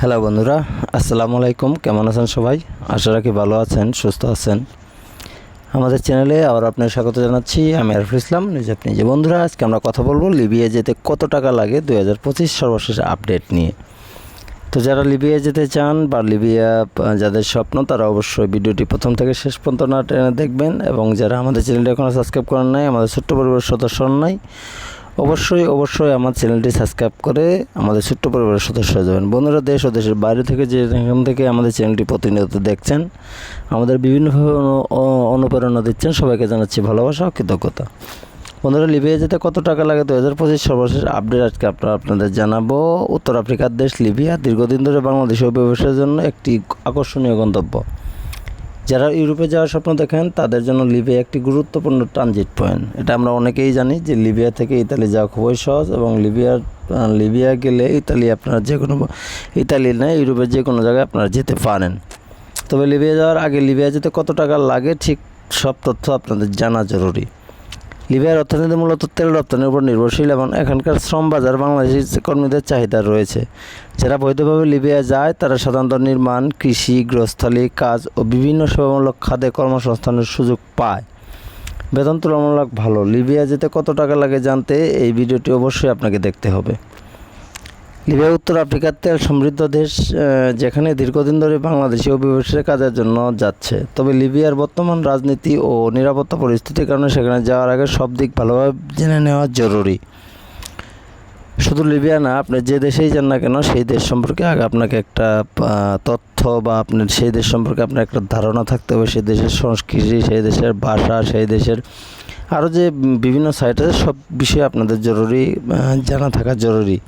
Hello বন্ধুরা, আসসালামু আলাইকুম। কেমন আছেন সবাই? আশা রাখি ভালো আছেন, সুস্থ আছেন। আমাদের চ্যানেলে আবার আপনার স্বাগত জানাচ্ছি। আমি আরফুল ইসলাম নিউজ আপনি যে বন্ধুরা, আজকে আমরা কথা বলব লিবিয়া যেতে কত টাকা লাগে দুই হাজার পঁচিশ সর্বশেষ আপডেট নিয়ে। তো যারা লিবিয়া যেতে চান বা লিবিয়া যাদের স্বপ্ন, তারা অবশ্যই ভিডিওটি প্রথম থেকে শেষ পর্যন্ত না টেনে দেখবেন। এবং যারা আমাদের চ্যানেলটি এখনও সাবস্ক্রাইব করেন নাই, আমাদের ছোট্ট পরিবারের সদস্য নাই অবশ্যই অবশ্যই আমার চ্যানেলটি সাবস্ক্রাইব করে আমাদের ছোট্ট পরিবারের সদস্য হয়ে যাবেন। বন্ধুরা, দেশ ও দেশের বাইরে থেকে যে এখান থেকে আমাদের চ্যানেলটি প্রতিনিয়ত দেখছেন, আমাদের বিভিন্নভাবে অনুপ্রেরণা দিচ্ছেন, সবাইকে জানাচ্ছি ভালোবাসা ও কৃতজ্ঞতা। বন্ধুরা, লিবিয়া যেতে কত টাকা লাগে? দু হাজার পঁচিশ সর্বশেষ আপডেট আজকে আপনারা আপনাদের জানাব। উত্তর আফ্রিকার দেশ লিবিয়া দীর্ঘদিন ধরে বাংলাদেশে অভিবাসের জন্য একটি আকর্ষণীয় গন্তব্য। যারা ইউরোপে যাওয়ার স্বপ্ন দেখেন, তাদের জন্য লিবিয়া একটি গুরুত্বপূর্ণ ট্রানজিট পয়েন্ট এটা আমরা অনেকেই জানি যে লিবিয়া থেকে ইতালি যাওয়া খুবই সহজ এবং লিবিয়ার লিবিয়া গেলে ইতালি আপনারা যে কোনো, ইতালি নয় ইউরোপের যে কোনো জায়গায় আপনারা যেতে পারেন। তবে লিবিয়া যাওয়ার আগে লিবিয়া যেতে কত টাকা লাগে, ঠিক সব তথ্য আপনাদের জানা জরুরি। লিবিয়ার অর্থনীতি মূলত তেল রপ্তানির উপর নির্ভরশীল এবং এখানকার শ্রম বাজার বাংলাদেশি কর্মীদের চাহিদা রয়েছে। যারা বৈধভাবে লিবিয়া যায়, তারা সাধারণত নির্মাণ, কৃষি, গৃহস্থলী কাজ ও বিভিন্ন সেবামূলক খাদে কর্মসংস্থানের সুযোগ পায়। বেতন তুলনামূলক ভালো। লিবিয়া যেতে কত টাকা লাগে জানতে এই ভিডিওটি অবশ্যই আপনাকে দেখতে হবে। লিবিয়া, উত্তর আফ্রিকার তেল সমৃদ্ধ দেশ যেখানে দীর্ঘদিন ধরে বাংলাদেশি অভিবাসীরা কাজের জন্য যাচ্ছে। তবে লিবিয়ার বর্তমান রাজনীতি ও নিরাপত্তা পরিস্থিতির কারণে সেখানে যাওয়ার আগে সব দিক ভালোভাবে জেনে নেওয়া জরুরি। শুধু লিবিয়া না, আপনি যে দেশেই যান না কেন, সেই দেশ সম্পর্কে আগে আপনাকে একটা তথ্য বা আপনার সেই দেশ সম্পর্কে আপনার একটা ধারণা থাকতে হবে। সেই দেশের সংস্কৃতি, সেই দেশের ভাষা, সেই দেশের আরও যে বিভিন্ন সাইট আছে, সব বিষয়ে আপনাদের জরুরি জানা থাকা জরুরি।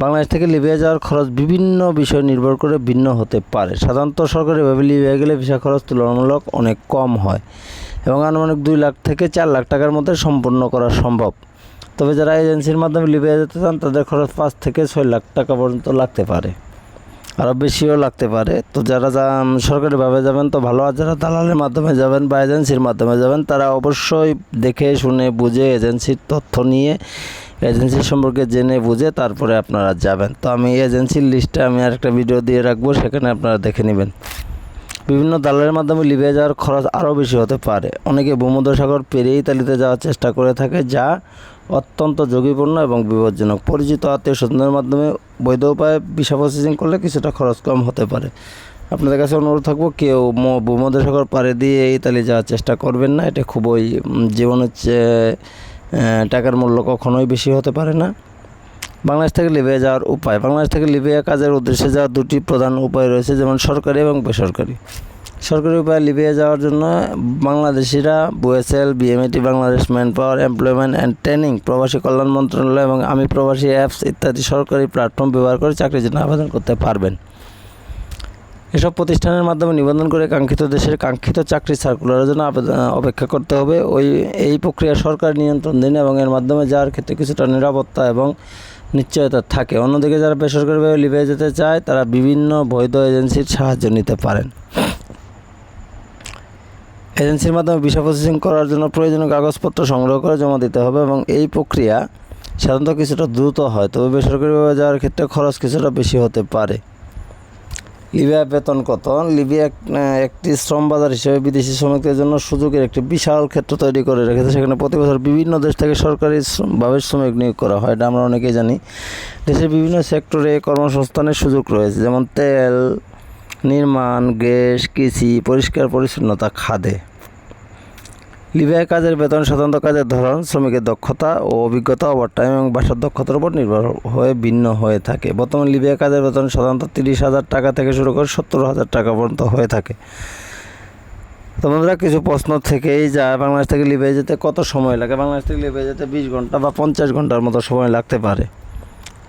বাংলাদেশ থেকে লিবিয়া যাওয়ার খরচ বিভিন্ন বিষয় নির্ভর করে ভিন্ন হতে পারে। সাধারণত সরকারিভাবে লিবিয়া গেলে ভিসা খরচ তুলনামূলক অনেক কম হয় এবং আনুমানিক দুই লাখ থেকে চার লাখ টাকার মধ্যে সম্পূর্ণ করা সম্ভব। তবে যারা এজেন্সির মাধ্যমে লিবিয়া যেতে চান, তাদের খরচ পাঁচ থেকে ছয় লাখ টাকা পর্যন্ত লাগতে পারে। আরও বেশিও লাগতে পারে। তো যারা সরকারিভাবে যাবেন, তো ভালো আর যারা দালালের মাধ্যমে যাবেন বা এজেন্সির মাধ্যমে যাবেন, তারা অবশ্যই দেখে, শুনে, বুঝে এজেন্সির তথ্য নিয়ে এজেন্সি সম্পর্কে জেনে বুঝে তারপরে আপনারা যাবেন। তো আমি এজেন্সির লিস্টে আমি আরেকটা ভিডিও দিয়ে রাখব, সেখানে আপনারা দেখে নেবেন। বিভিন্ন দালালের মাধ্যমে লিবিয়া যাওয়ার খরচ আরও বেশি হতে পারে। অনেকে ভূমধ্যসাগর পেরিয়ে ইতালিতে যাওয়ার চেষ্টা করে থাকে, যা অত্যন্ত ঝুঁকিপূর্ণ এবং বিপজ্জনক। পরিচিত আত্মীয় স্বজনের মাধ্যমে বৈধ উপায়ে ভিসা প্রসেসিং করলে কিছুটা খরচ কম হতে পারে। আপনাদের কাছে অনুরোধ থাকব, কেউ ভূমধ্যসাগর পাড়ে দিয়ে ইতালি যাওয়ার চেষ্টা করবেন না। এটা খুবই জীবনের চেয়ে টাকার মূল্য কখনোই বেশি হতে পারে না। বাংলাদেশ থেকে লিবিয়া যাওয়ার উপায়। বাংলাদেশ থেকে লিবিয়া কাজের উদ্দেশ্যে যাওয়ার দুটি প্রধান উপায় রয়েছে, যেমন সরকারি এবং বেসরকারি। সরকারি উপায়ে লিবিয়া যাওয়ার জন্য বাংলাদেশিরা বুয়েসেল BMET Bangladesh manpower employment and training, প্রবাসী কল্যাণ মন্ত্রণালয় এবং আমি প্রবাসী অ্যাপস ইত্যাদি সরকারি প্ল্যাটফর্ম ব্যবহার করে চাকরির জন্য আবেদন করতে পারবেন। এসব প্রতিষ্ঠানের মাধ্যমে নিবন্ধন করে কাঙ্ক্ষিত দেশের কাঙ্ক্ষিত চাকরি সার্কুলারের জন্য অপেক্ষা করতে হবে। ওই, এই প্রক্রিয়া সরকার নিয়ন্ত্রণ দিন এবং এর মাধ্যমে যাওয়ার ক্ষেত্রে কিছুটা নিরাপত্তা এবং নিশ্চয়তা থাকে। অন্যদিকে যারা বেসরকারিভাবে লিবিয়া যেতে চায়, তারা বিভিন্ন বৈধ এজেন্সির সাহায্য নিতে পারেন। এজেন্সির মাধ্যমে ভিসা প্রসেসিং করার জন্য প্রয়োজনীয় কাগজপত্র সংগ্রহ করে জমা দিতে হবে এবং এই প্রক্রিয়া সাধারণত কিছুটা দ্রুত হয়, তবে বেসরকারিভাবে যাওয়ার ক্ষেত্রে খরচ কিছুটা বেশি হতে পারে। লিবিয়া বেতন কত? লিবিয়া একটি শ্রম বাজার হিসেবে বিদেশি শ্রমিকদের জন্য সুযোগের একটি বিশাল ক্ষেত্র তৈরি করে রেখেছে। সেখানে প্রতি বছর বিভিন্ন দেশ থেকে সরকারি ভাবে শ্রমিক নিয়োগ করা হয়। এটা আমরা অনেকেই জানি। দেশের বিভিন্ন সেক্টরে কর্মসংস্থানের সুযোগ রয়েছে। যেমন তেল, নির্মাণ, গ্যাস, কৃষি, পরিষ্কার পরিচ্ছন্নতা, খাদে। লিবিয়ায় কাজের বেতন, সাধারণত কাজের ধরন, শ্রমিকের দক্ষতা ও অভিজ্ঞতা, ওভারটাইম এবং বাসার দক্ষতার উপর নির্ভর হয়ে ভিন্ন হয়ে থাকে। বর্তমানে লিবিয়া কাজের বেতন সাধারণত তিরিশ হাজার টাকা থেকে শুরু করে সত্তর হাজার টাকা পর্যন্ত হয়ে থাকে। তো বন্ধুরা, কিছু প্রশ্ন থেকেই যায়, বাংলাদেশ থেকে লিবিয়া যেতে কত সময় লাগে? বাংলাদেশ থেকে লিবিয়া যেতে বিশ ঘণ্টা বা পঞ্চাশ ঘণ্টার মতো সময় লাগতে পারে।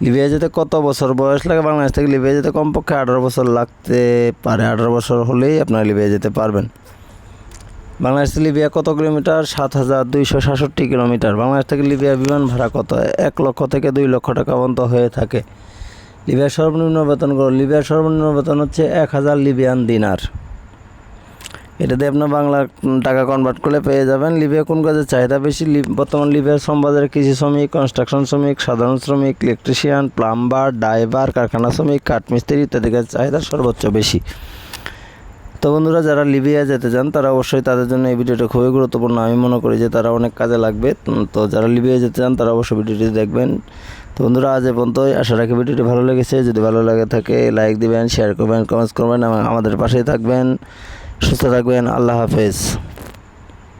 লিবিয়া যেতে কত বছর বয়স লাগে? বাংলাদেশ থেকে লিবিয়া যেতে কমপক্ষে আঠারো বছর লাগতে পারে। আঠারো বছর হলেই আপনারা লিবিয়া যেতে পারবেন। বাংলাদেশ লিবিয়া কত কিলোমিটার? সাত হাজার দুইশো সাতষট্টি কিলোমিটার। বাংলাদেশ থেকে লিবিয়া বিমান ভাড়া কত? এক লক্ষ থেকে দুই লক্ষ টাকা পর্যন্ত হয়ে থাকে। লিবিয়ার সর্বনিম্ন বেতন কত? লিবিয়ার সর্বনিম্ন বেতন হচ্ছে এক হাজার লিবিয়ান দিনার। এটা দিয়ে আপনার বাংলা টাকা কনভার্ট করলে পেয়ে যাবেন। লিবিয়া কোন কাজের চাহিদা বেশি? বর্তমান লিবিয়ার শ্রমবাজারে কৃষি শ্রমিক কনস্ট্রাকশন শ্রমিক, সাধারণ শ্রমিক ইলেকট্রিশিয়ান প্লাম্বার ড্রাইভার কারখানা শ্রমিক, কাঠমিস্ত্রি ইত্যাদি কাজের চাহিদা সর্বোচ্চ বেশি। তো বন্ধুরা, যারা লিবিয়া যেতে চান, তারা অবশ্যই তাদের জন্য এই ভিডিওটা খুবই গুরুত্বপূর্ণ। আমি মনে করি যে তারা অনেক কাজে লাগবে। তো যারা লিবিয়া যেতে চান, তারা অবশ্যই ভিডিওটি দেখবেন। তো বন্ধুরা, আজ এ পর্যন্তই। আশা রাখি ভিডিওটি ভালো লেগেছে। যদি ভালো লাগে থাকে লাইক দিবেন শেয়ার করবেন কমেন্টস করবেন এবং আমাদের পাশেই থাকবেন। সুস্থ থাকবেন। আল্লাহ হাফেজ।